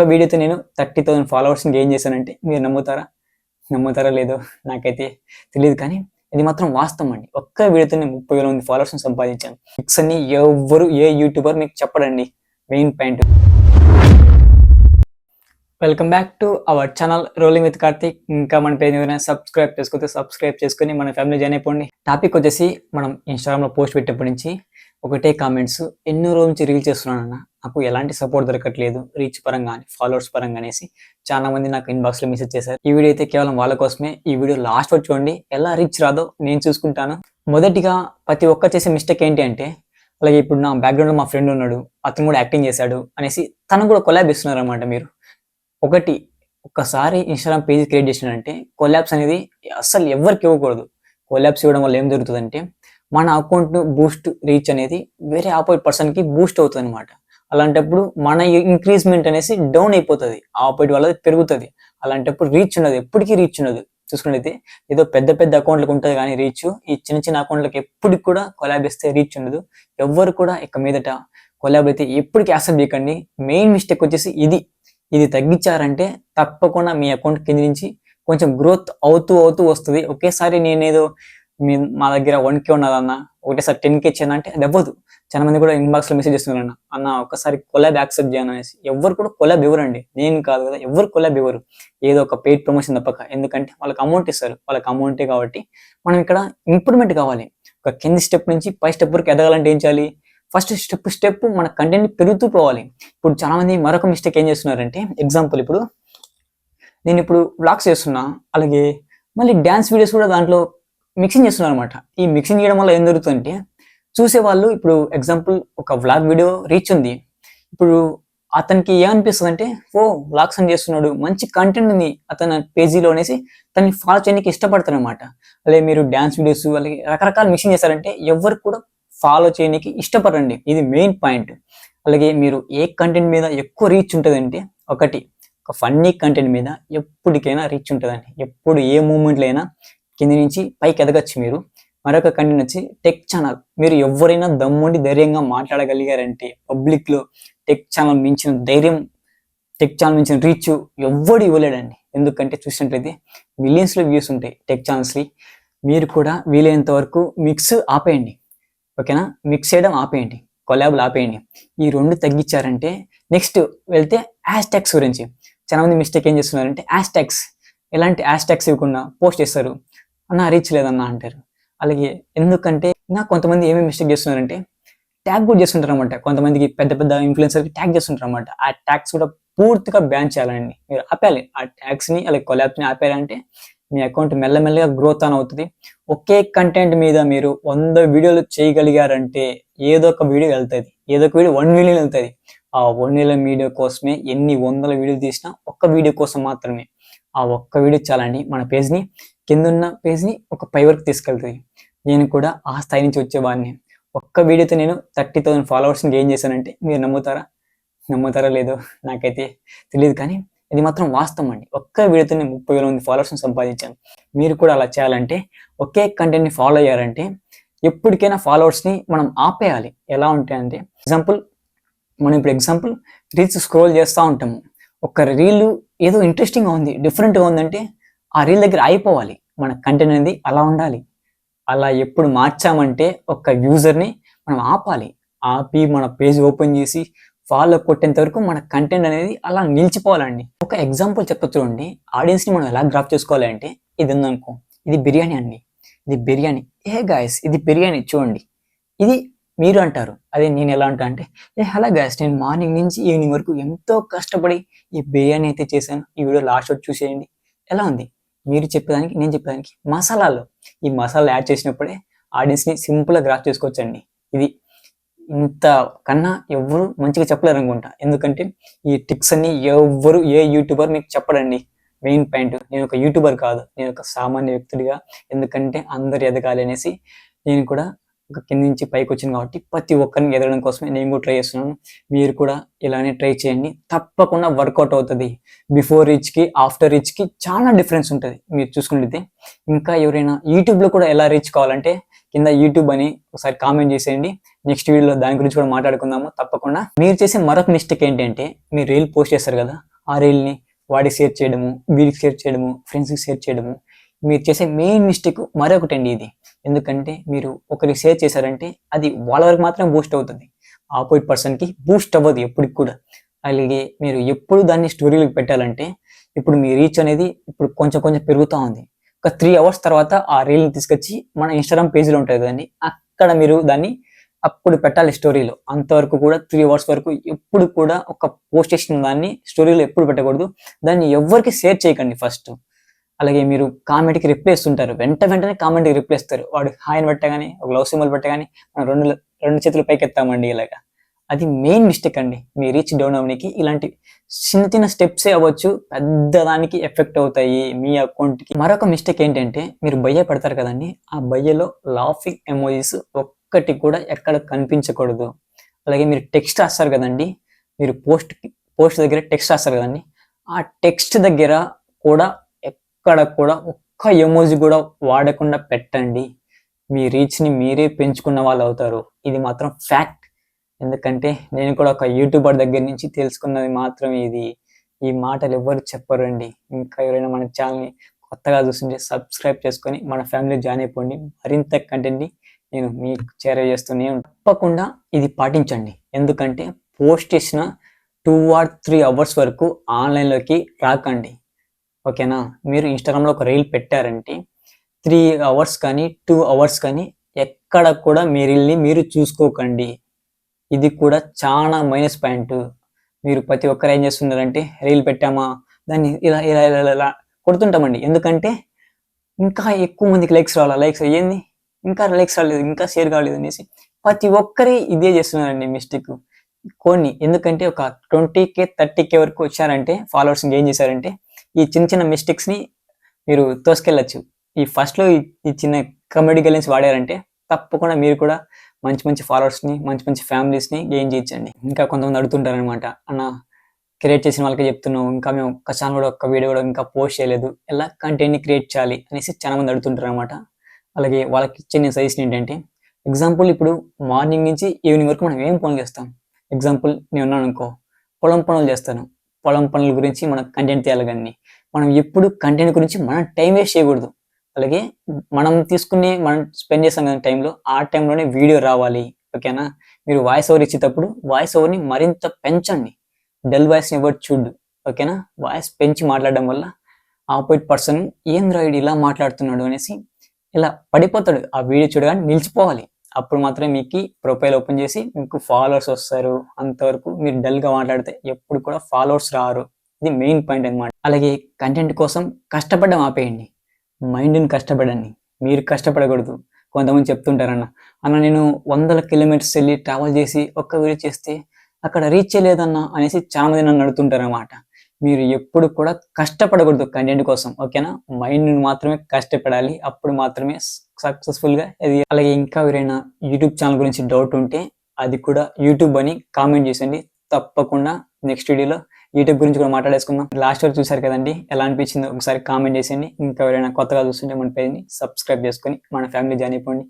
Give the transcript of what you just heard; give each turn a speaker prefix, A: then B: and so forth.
A: ఒక్క వీడియోతో నేను థర్టీ థౌసండ్ ఫాలోవర్స్ని గెయిన్ చేశానంటే మీరు నమ్ముతారా? నమ్ముతారా లేదో నాకైతే తెలియదు కానీ ఇది మాత్రం వాస్తవం అండి. ఒక్క వీడియోతో నేను ముప్పై వేల మంది ఫాలోవర్స్ని సంపాదించాను. ఫిక్స్ అన్ని ఎవ్వరు ఏ యూట్యూబర్ మీకు చెప్పడండి. Main point welcome back to our channel rolling with Karthik ఇంకా మన పేజ్ ఏదైనా సబ్స్క్రైబ్ చేసుకుంటే సబ్స్క్రైబ్ చేసుకొని మన ఫ్యామిలీ జాయిన్ అయిపోండి. టాపిక్ వచ్చేసి మనం ఇన్స్టాగ్రామ్లో పోస్ట్ పెట్టేప్పటి నుంచి ఒకటే కామెంట్స్ ఎన్నో రోజు నుంచి రీల్ చేస్తున్నానన్న నాకు ఎలాంటి సపోర్ట్ దొరకట్లేదు. రీచ్ పరంగా ఫాలోవర్స్ పరంగా అనేసి చాలా మంది నాకు ఇన్బాక్స్లో మెసేజ్ చేశారు. ఈ వీడియో అయితే కేవలం వాళ్ళ కోసమే. ఈ వీడియో లాస్ట్ వరకు చూడండి. ఎలా రీచ్ రాదో నేను చూసుకుంటాను. మొదటిగా ప్రతి ఒక్క చేసే మిస్టేక్ ఏంటి అంటే అలాగే ఇప్పుడు నా బ్యాక్గ్రౌండ్లో మా ఫ్రెండ్ ఉన్నాడు. అతను కూడా యాక్టింగ్ చేశాడు అనేసి తను కూడా కొలాబ్ ఇస్తున్నారు అనమాట మీరు. ఒకటి ఒక్కసారి ఇన్స్టాగ్రామ్ పేజ్ క్రియేట్ చేసినారంటే కొలాబ్స్ అనేది అస్సలు ఎవరికి ఇవ్వకూడదు. కొలాబ్స్ ఇవ్వడం వల్ల ఏం జరుగుతుందంటే మన అకౌంట్ను బూస్ట్ రీచ్ అనేది వేరే ఆపోజిట్ పర్సన్కి బూస్ట్ అవుతుంది అనమాట అలాంటప్పుడు మన ఇంక్రీజ్మెంట్ అనేసి డౌన్ అయిపోతుంది. ఆపోజిట్ వాళ్ళది పెరుగుతుంది. అలాంటప్పుడు రీచ్ ఉండదు. ఎప్పటికీ రీచ్ ఉండదు. చూసుకున్నైతే ఏదో పెద్ద పెద్ద అకౌంట్లకు ఉంటుంది కానీ రీచ్ ఈ చిన్న చిన్న అకౌంట్లకు ఎప్పటికి కూడా కొలాబ్ ఇస్తే రీచ్ ఉండదు. ఎవ్వరు కూడా ఇక మీదట కొలాబ్ అయితే ఎప్పటికీ యాక్సెప్ట్ చేయకండి. మెయిన్ మిస్టేక్ వచ్చేసి ఇది. ఇది తగ్గించారంటే తప్పకుండా మీ అకౌంట్ కింద నుంచి కొంచెం గ్రోత్ అవుతూ అవుతూ వస్తుంది. ఒకేసారి నేనేదో మీ మా దగ్గర వన్ కే ఉన్నదన్న ఒకటేసారి టెన్ కే ఇచ్చాను అంటే అది అవ్వదు. చాలా మంది కూడా ఇన్బాక్స్లో మెసేజ్ చేస్తున్నారు అన్న ఒకసారి కొలాబ్ యాక్సెప్ట్ చేయను అనేసి. ఎవరు కూడా కొలాబ్ ఇవ్వరండి. నేను కాదు కదా ఎవరు కొలాబ్ ఇవ్వరు. ఏదో ఒక పెయిడ్ ప్రమోషన్ తప్పక. ఎందుకంటే వాళ్ళకి అమౌంట్ ఇస్తారు. వాళ్ళకి అమౌంటే కాబట్టి మనం ఇక్కడ ఇంప్రూవ్మెంట్ కావాలి. ఒక కింది స్టెప్ నుంచి పై స్టెప్ వరకు ఎదగాలంటే ఏం చేయాలి? ఫస్ట్ స్టెప్ స్టెప్ మన కంటెంట్ పెరుగుతూ పోవాలి. ఇప్పుడు చాలా మంది మరొక మిస్టేక్ ఏం చేస్తున్నారంటే ఎగ్జాంపుల్ ఇప్పుడు నేను ఇప్పుడు వ్లాగ్స్ చేస్తున్నా అలాగే మళ్ళీ డ్యాన్స్ వీడియోస్ కూడా దాంట్లో మిక్సింగ్ చేస్తున్నారు అనమాట ఈ మిక్సింగ్ చేయడం వల్ల ఏం జరుగుతుందంటే చూసేవాళ్ళు ఇప్పుడు ఎగ్జాంపుల్ ఒక వ్లాగ్ వీడియో రీచ్ ఉంది. ఇప్పుడు అతనికి ఏమనిపిస్తుంది అంటే ఓ వ్లాగ్స్ అని చేస్తున్నాడు మంచి కంటెంట్ ఉంది అతని పేజీలో అనేసి తనని ఫాలో చేయడానికి ఇష్టపడతారు అనమాట అలాగే మీరు డ్యాన్స్ వీడియోస్ అలాగే రకరకాల మిక్సింగ్ చేస్తారంటే ఎవరు కూడా ఫాలో చేయడానికి ఇష్టపడండి ఇది మెయిన్ పాయింట్ అలాగే మీరు ఏ కంటెంట్ మీద ఎక్కువ రీచ్ ఉంటుందంటే ఒకటి ఒక ఫన్నీ కంటెంట్ మీద ఎప్పటికైనా రీచ్ ఉంటుందండి. ఎప్పుడు ఏ మూమెంట్లో అయినా కింది నుంచి పైకి ఎదగచ్చు మీరు. మరొక కంటెంట్ వచ్చి టెక్ ఛానల్. మీరు ఎవరైనా దమ్ముండి ధైర్యంగా మాట్లాడగలిగారంటే పబ్లిక్లో టెక్ ఛానల్ మించిన ధైర్యం టెక్ ఛానల్ మించిన రీచ్ ఎవ్వడు ఇవ్వలేడండి. ఎందుకంటే చూసినట్లయితే మిలియన్స్లో వ్యూస్ ఉంటాయి టెక్ ఛానల్స్కి మీరు కూడా వీలైనంత వరకు మిక్స్ ఆపేయండి. ఓకేనా? మిక్స్ చేయడం ఆపేయండి. కొలాబులు ఆపేయండి. ఈ రెండు తగ్గించారంటే నెక్స్ట్ వెళ్తే హ్యాష్ ట్యాగ్స్ గురించి. చాలా మంది మిస్టేక్ ఏం చేస్తున్నారంటే హ్యాష్ ట్యాగ్స్ ఎలాంటి హ్యాష్ ట్యాగ్స్ ఇవ్వకుండా పోస్ట్ చేస్తారు. అన్న రీచ్ లేదన్నా అంటారు. అలాగే ఎందుకంటే నా కొంతమంది ఏమేమి మిస్టేక్ చేస్తున్నారంటే ట్యాగ్ కూడా చేస్తుంటారు అనమాట కొంతమందికి పెద్ద పెద్ద ఇన్ఫ్లుయెన్సర్కి ట్యాగ్ చేస్తుంటారు అనమాట ఆ ట్యాగ్స్ కూడా పూర్తిగా బ్యాన్ చేయాలండి. మీరు ఆపాలి ఆ ట్యాగ్స్ని అలాగే కొలాబ్స్ని ఆపారంటే మీ అకౌంట్ మెల్లమెల్లగా గ్రోత్ అని అవుతుంది. ఒకే కంటెంట్ మీద మీరు వంద వీడియోలు చేయగలిగారంటే ఏదో ఒక వీడియో వెళ్తుంది. ఏదో ఒక వీడియో వన్ మిలియన్ వెళ్తుంది. ఆ వన్ మిలియన్ వీడియో కోసమే ఎన్ని వందల వీడియోలు తీసినా ఒక్క వీడియో కోసం మాత్రమే. ఆ ఒక్క వీడియో చాలండి మన పేజ్ని కిందున్న పేజ్ని ఒక పై వరకు తీసుకెళ్తుంది నేను కూడా ఆ స్థాయి నుంచి వచ్చేవాడిని. ఒక్క వీడియోతో నేను థర్టీ థౌసండ్ ఫాలోవర్స్ని గెయిన్ చేశానంటే మీరు నమ్ముతారా? నమ్ముతారా లేదో నాకైతే తెలియదు కానీ ఇది మాత్రం వాస్తవం అండి. ఒక్క వీడియోతో నేను ముప్పై వేల మంది ఫాలోవర్స్ని సంపాదించాను. మీరు కూడా అలా చేయాలంటే ఒకే కంటెంట్ని ఫాలో అయ్యారంటే ఎప్పటికైనా ఫాలోవర్స్ని మనం ఆపేయాలి. ఎలా ఉంటాయంటే ఎగ్జాంపుల్ మనం ఇప్పుడు ఎగ్జాంపుల్ రీల్స్ స్క్రోల్ చేస్తూ ఉంటాము. ఒక రీల్ ఏదో ఇంట్రెస్టింగ్గా ఉంది డిఫరెంట్గా ఉందంటే ఆ రీల్ దగ్గర అయిపోవాలి. మన కంటెంట్ అనేది అలా ఉండాలి. అలా ఎప్పుడు మార్చామంటే ఒక యూజర్ని మనం ఆపాలి. ఆపి మన పేజ్ ఓపెన్ చేసి ఫాలో కొట్టేంత వరకు మన కంటెంట్ అనేది అలా నిలిచిపోవాలండి. ఒక ఎగ్జాంపుల్ చెప్తా చూడండి. ఆడియన్స్ని మనం ఎలా గ్రాఫ్ చేసుకోవాలి అంటే ఇది ఉందనుకో ఇది బిర్యానీ అండి. ఇది బిర్యానీ. ఏ గాయస్ ఇది బిర్యానీ చూడండి. ఇది మీరు అంటారు. అదే నేను ఎలా అంటా అంటే ఏ హలో గాయస్ నేను మార్నింగ్ నుంచి ఈవినింగ్ వరకు ఎంతో కష్టపడి ఈ బిర్యానీ అయితే చేశాను. ఈ వీడియో లాస్ట్ చూసేయండి. ఎలా ఉంది? మీరు చెప్పేదానికి నేను చెప్పేదానికి మసాలాలు. ఈ మసాలా యాడ్ చేసినప్పుడే ఆడియన్స్ని సింపుల్గా గ్రాఫ్ చేసుకోవచ్చండి. ఇది ఇంత కన్నా ఎవ్వరు మంచిగా చెప్పలేరు అనుకుంటా. ఎందుకంటే ఈ టిక్స్ అన్ని ఎవ్వరు ఏ యూట్యూబర్ మీకు చెప్పడండి. మెయిన్ పాయింట్ నేను ఒక యూట్యూబర్ కాదు. నేను ఒక సామాన్య వ్యక్తుడిగా ఎందుకంటే అందరు ఎదగాలి అనేసి నేను కూడా ఇంకా కింద నుంచి పైకి వచ్చింది కాబట్టి ప్రతి ఒక్కరిని ఎదగడం కోసమే నేను కూడా ట్రై చేస్తున్నాను. మీరు కూడా ఇలానే ట్రై చేయండి. తప్పకుండా వర్కౌట్ అవుతుంది. బిఫోర్ రీచ్కి ఆఫ్టర్ రీచ్కి చాలా డిఫరెన్స్ ఉంటుంది. మీరు చూసుకుంటే ఇంకా ఎవరైనా యూట్యూబ్లో కూడా ఎలా రీచ్ కావాలంటే కింద యూట్యూబ్ అని ఒకసారి కామెంట్ చేసేయండి. నెక్స్ట్ వీడియోలో దాని గురించి కూడా మాట్లాడుకుందాము. తప్పకుండా. మీరు చేసే మరొక మిస్టేక్ ఏంటంటే మీరు రీల్ పోస్ట్ చేస్తారు కదా ఆ రీల్ని వాడికి షేర్ చేయడము వీడికి షేర్ చేయడము ఫ్రెండ్స్కి షేర్ చేయడము. మీరు చేసే మెయిన్ మిస్టేక్ మరొకటి అండి ఇది. ఎందుకంటే మీరు ఒకరికి షేర్ చేశారంటే అది వాళ్ళ వరకు మాత్రం బూస్ట్ అవుతుంది. ఆపోజిట్ పర్సన్కి బూస్ట్ అవ్వదు ఎప్పటికి కూడా. అలాగే మీరు ఎప్పుడు దాన్ని స్టోరీలకు పెట్టాలంటే ఇప్పుడు మీ రీచ్ అనేది ఇప్పుడు కొంచెం కొంచెం పెరుగుతూ ఉంది. ఒక త్రీ అవర్స్ తర్వాత ఆ రీల్ని తీసుకొచ్చి మన ఇన్స్టాగ్రామ్ పేజీలో ఉంటుంది కదండి. అక్కడ మీరు దాన్ని అప్పుడు పెట్టాలి స్టోరీలో అంతవరకు కూడా త్రీ అవర్స్ వరకు ఎప్పుడు కూడా ఒక పోస్ట్ చేసిన దాన్ని స్టోరీలో ఎప్పుడు పెట్టకూడదు. దాన్ని ఎవరికి షేర్ చేయకండి ఫస్ట్ అలాగే మీరు కామెంట్కి రిప్లై ఇస్తుంటారు. వెంట వెంటనే కామెంట్కి రిప్లై ఇస్తారు. వాడు హాయ్ పెట్టగానే ఒక లవ్ సింబల్ పెట్టగానే మనం రెండు రెండు చేతులు పైకెత్తామండి ఇలాగా. అది మెయిన్ మిస్టేక్ అండి. మీ రీచ్ డౌన్ అవ్వడానికి ఇలాంటి చిన్న చిన్న స్టెప్సే అవ్వచ్చు. పెద్ద దానికి ఎఫెక్ట్ అవుతాయి మీ అకౌంట్కి మరొక మిస్టేక్ ఏంటంటే మీరు భయ పెడతారు కదండి. ఆ భయ్యలో లాఫింగ్ ఎమోజీస్ ఒక్కటి కూడా ఎక్కడ కనిపించకూడదు. అలాగే మీరు టెక్స్ట్ రాస్తారు కదండి. మీరు పోస్ట్ పోస్ట్ దగ్గర టెక్స్ట్ రాస్తారు కదండి. ఆ టెక్స్ట్ దగ్గర కూడా ఎక్కడ కూడా ఒక్క ఎమోజీ కూడా వాడకుండా పెట్టండి. మీ రీచ్ని మీరే పెంచుకున్న వాళ్ళు అవుతారు ఇది మాత్రం ఫ్యాక్ట్ ఎందుకంటే నేను కూడా ఒక యూట్యూబర్ దగ్గర నుంచి తెలుసుకున్నది మాత్రం ఇది. ఈ మాటలు ఎవ్వరు చెప్పరండి. ఇంకా ఎవరైనా మన ఛానల్ని కొత్తగా చూస్తుంటే సబ్స్క్రైబ్ చేసుకొని మన ఫ్యామిలీ జాయిన్ అయిపోండి. మరింత కంటెంట్ని నేను మీకు చేర చేస్తూనే తప్పకుండా ఇది పాటించండి. ఎందుకంటే పోస్ట్ చేసిన టూ ఆర్ త్రీ అవర్స్ వరకు ఆన్లైన్లోకి రాకండి. ఓకేనా? మీరు ఇన్స్టాగ్రామ్లో ఒక రీల్ పెట్టారంటే త్రీ అవర్స్ కానీ టూ అవర్స్ కానీ ఎక్కడ కూడా మీ రీల్ని మీరు చూసుకోకండి. ఇది కూడా చాలా మైనస్ పాయింట్ మీరు ప్రతి ఒక్కరు ఏం చేస్తున్నారంటే రీల్ పెట్టామా? దాన్ని ఇలా ఇలా ఇలా ఇలా- కొడుతుంటామండి. ఎందుకంటే ఇంకా ఎక్కువ మందికి లైక్స్ రావాలా? లైక్స్ ఏంది? ఇంకా లైక్స్ రాలేదు ఇంకా షేర్ కాలేదు అనేసి ప్రతి ఒక్కరి ఇదే చేస్తున్నారండి మిస్టేక్ కొన్ని ఎందుకంటే ఒక ట్వంటీ కే థర్టీ కే వరకు వచ్చారంటే ఫాలోవర్స్ ఏం చేశారంటే ఈ చిన్న చిన్న మిస్టేక్స్ని మీరు తోసుకెళ్ళచ్చు. ఈ ఫస్ట్లో ఈ- చిన్న కమెడీ గెలెన్స్ వాడారంటే తప్పకుండా మీరు కూడా మంచి మంచి ఫాలోవర్స్ని మంచి మంచి ఫ్యామిలీస్ని గెయిన్ చేయించండి ఇంకా కొంతమంది అడుగుతుంటారు అనమాట అన్న క్రియేట్ చేసిన వాళ్ళకి చెప్తున్నాం ఇంకా మేము ఒక ఛానల్ కూడా ఒక వీడియో కూడా ఇంకా పోస్ట్ చేయలేదు. ఎలా కంటెంట్ని క్రియేట్ చేయాలి? అనేసి చాలా మంది అడుగుతుంటారు అనమాట అలాగే వాళ్ళకి ఇచ్చే నేను సజెషన్ ఏంటంటే ఎగ్జాంపుల్ ఇప్పుడు మార్నింగ్ నుంచి ఈవినింగ్ వరకు మనం ఏం పనులు చేస్తాం? ఎగ్జాంపుల్ నేను ఉన్నాను అనుకో పొలం పనులు చేస్తాను. పొలం పనుల గురించి మనం కంటెంట్ తీయాలి కానీ మనం ఎప్పుడు కంటెంట్ గురించి మనం టైం వేస్ట్ చేయకూడదు. అలాగే మనం తీసుకునే మనం స్పెండ్ చేస్తాం కదా టైంలో ఆ టైంలోనే వీడియో రావాలి. ఓకేనా మీరు వాయిస్ ఓవర్ ఇచ్చేటప్పుడు వాయిస్ ఓవర్ని మరింత పెంచండి. డెల్ వాయిస్ని ఎవరు చూడు ఓకేనా వాయిస్ పెంచి మాట్లాడడం వల్ల ఆపోజిట్ పర్సన్ ఏం రాయుడు ఇలా మాట్లాడుతున్నాడు అనేసి ఇలా పడిపోతాడు. ఆ వీడియో చూడగానే నిలిచిపోవాలి. అప్పుడు మాత్రమే మీకు ప్రొఫైల్ ఓపెన్ చేసి మీకు ఫాలోవర్స్ వస్తారు. అంతవరకు మీరు డల్గా మాట్లాడితే ఎప్పుడు కూడా ఫాలోవర్స్ రారు. ఇది మెయిన్ పాయింట్ అన్నమాట. అలాగే కంటెంట్ కోసం కష్టపడడం ఆపేయండి. మైండ్ని కష్టపడండి. మీరు కష్టపడకూడదు. కొంతమంది చెప్తుంటారన్న అన్న నేను వందల కిలోమీటర్స్ వెళ్ళి ట్రావెల్ చేసి ఒక్క వీడియో చేస్తే అక్కడ రీచ్ చేయలేదన్న అనేసి చాలా మంది నన్ను అడుగుతుంటారు అన్నమాట మీరు ఎప్పుడు కూడా కష్టపడకూడదు కంటెంట్ కోసం ఓకేనా? మైండ్ మాత్రమే కష్టపడాలి. అప్పుడు మాత్రమే సక్సెస్ఫుల్గా ఇది. అలాగే ఇంకా ఎవరైనా యూట్యూబ్ ఛానల్ గురించి డౌట్ ఉంటే అది కూడా యూట్యూబ్ అని కామెంట్ చేసండి తప్పకుండా నెక్స్ట్ వీడియోలో యూట్యూబ్ గురించి కూడా మాట్లాడేసుకుందాం. లాస్ట్ వరకు చూసారు కదండి ఎలా అనిపించిందో ఒకసారి కామెంట్ చేసేయండి. ఇంకా ఎవరైనా కొత్తగా చూస్తుంటే మన పేజ్ని సబ్స్క్రైబ్ చేసుకొని మన ఫ్యామిలీ జాయిన్ అయిపోండి.